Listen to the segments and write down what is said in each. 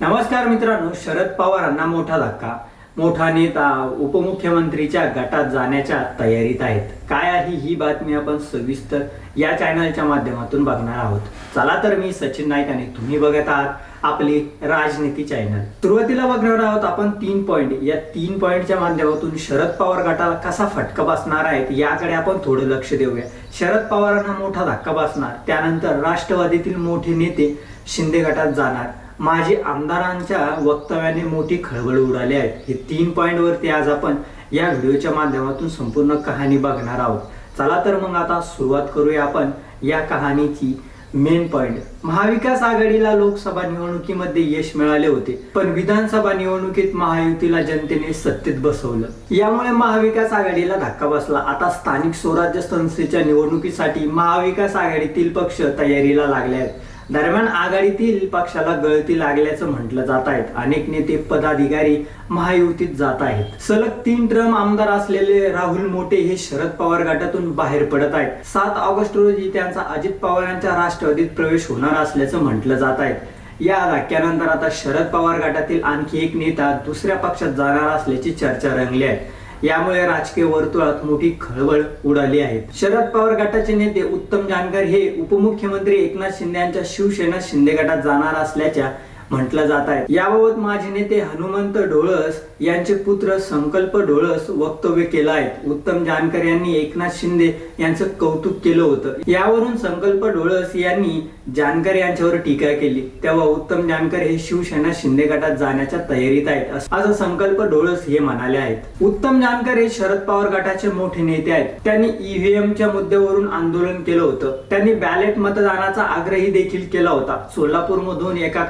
नमस्कार मित्रांनो शरद पवारांना मोठा धक्का. मोठा नेता उपमुख्यमंत्रीच्या गटात जाण्याच्या तयारीत आहेत. काय आहे ही बातमी आपण सविस्तर या चॅनलच्या माध्यमातून बघणार आहोत. चला तर मी सचिन नाईक आणि तुम्ही बघत आहात आपली राजनीती चॅनल सुरुवातीला बघणार आहोत आपण तीन पॉईंट या तीन पॉईंटच्या माध्यमातून शरद पवार गटाला कसा फटका बसणार आहेत याकडे आपण थोडं लक्ष देऊया. शरद पवारांना मोठा धक्का बसणार. त्यानंतर राष्ट्रवादीतील मोठे नेते शिंदे गटात जाणार. माजी आमदारांच्या वक्तव्याने मोठी खळबळ उडाली आहे. हे तीन पॉईंटवरती आज आपण या व्हिडिओच्या माध्यमातून संपूर्ण कहाणी बघणार आहोत. चला तर मग आता सुरुवात करूया आपण या कहाणीची मेन पॉइंट महाविकास आघाडीला लोकसभा निवडणुकीमध्ये यश मिळाले होते पण विधानसभा निवडणुकीत महायुतीला जनतेने सत्तेत बसवलं. यामुळे महाविकास आघाडीला धक्का बसला. आता स्थानिक स्वराज्य संस्थेच्या निवडणुकीसाठी महाविकास आघाडीतील पक्ष तयारीला लागले आहेत. दरम्यान आघाडीतील पक्षाला गळती लागल्याचं म्हटलं जात आहेत अनेक नेते पदाधिकारी महायुतीत जात आहेत. सलग तीन ट्रम आमदार असलेले राहुल मोठे हे शरद पवार गटातून बाहेर पडत आहेत. सात ऑगस्ट रोजी त्यांचा अजित पवारांच्या राष्ट्रवादीत प्रवेश होणार असल्याचं म्हटलं जात आहे. या धक्क्यानंतर आता शरद पवार गटातील आणखी एक नेता दुसऱ्या पक्षात जाणार असल्याची चर्चा रंगली आहे. यामुळे राजकीय वर्तुळात मोठी खळबळ उडाली आहे. शरद पवार गटाचे नेते उत्तम जानकर हे उपमुख्यमंत्री एकनाथ शिंदे यांच्या शिवसेना शिंदे गटात जाणार असल्याच्या म्हटलं जात आहे. याबाबत माजी नेते हनुमंत ढोळस यांचे पुत्र संकल्प ढोळस वक्तव्य केलं आहे. उत्तम जानकर यांनी एकनाथ शिंदे यांचं कौतुक केलं होतं. यावरून संकल्प ढोळस यांनी जानकर यांच्यावर टीका केली. तेव्हा उत्तम जानकर हे शिवसेना शिंदे गटात जाण्याच्या तयारीत आहेत असं- संकल्प ढोळस हे म्हणाले आहेत. उत्तम जानकर हे शरद पवार गटाचे मोठे नेते आहेत. त्यांनी ईव्हीएमच्या मुद्द्यावरून आंदोलन केलं होतं. त्यांनी बॅलेट मतदानाचा आग्रही देखील केला होता. सोलापूर मधून एका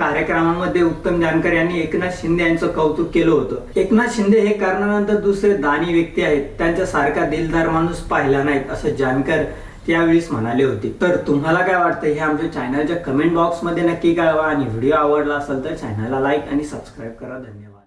कार्यक्रमामध्ये उत्तम जानकर यांनी एकनाथ शिंदे यांचं कौतुक केलं होतं. एकनाथ शिंदे हे कारणानंतर दुसरे दानी व्यक्ती आहेत. त्यांच्या सारखा दिलदार माणूस पाहिला नाहीत असं जानकर त्यावेळीस म्हणाले होते. तर तुम्हाला काय वाटतं? हे आमच्या चॅनलच्या कमेंट बॉक्समध्ये नक्की कळवा आणि व्हिडिओ आवडला असेल तर चॅनलला लाईक आणि सबस्क्राईब करा. धन्यवाद.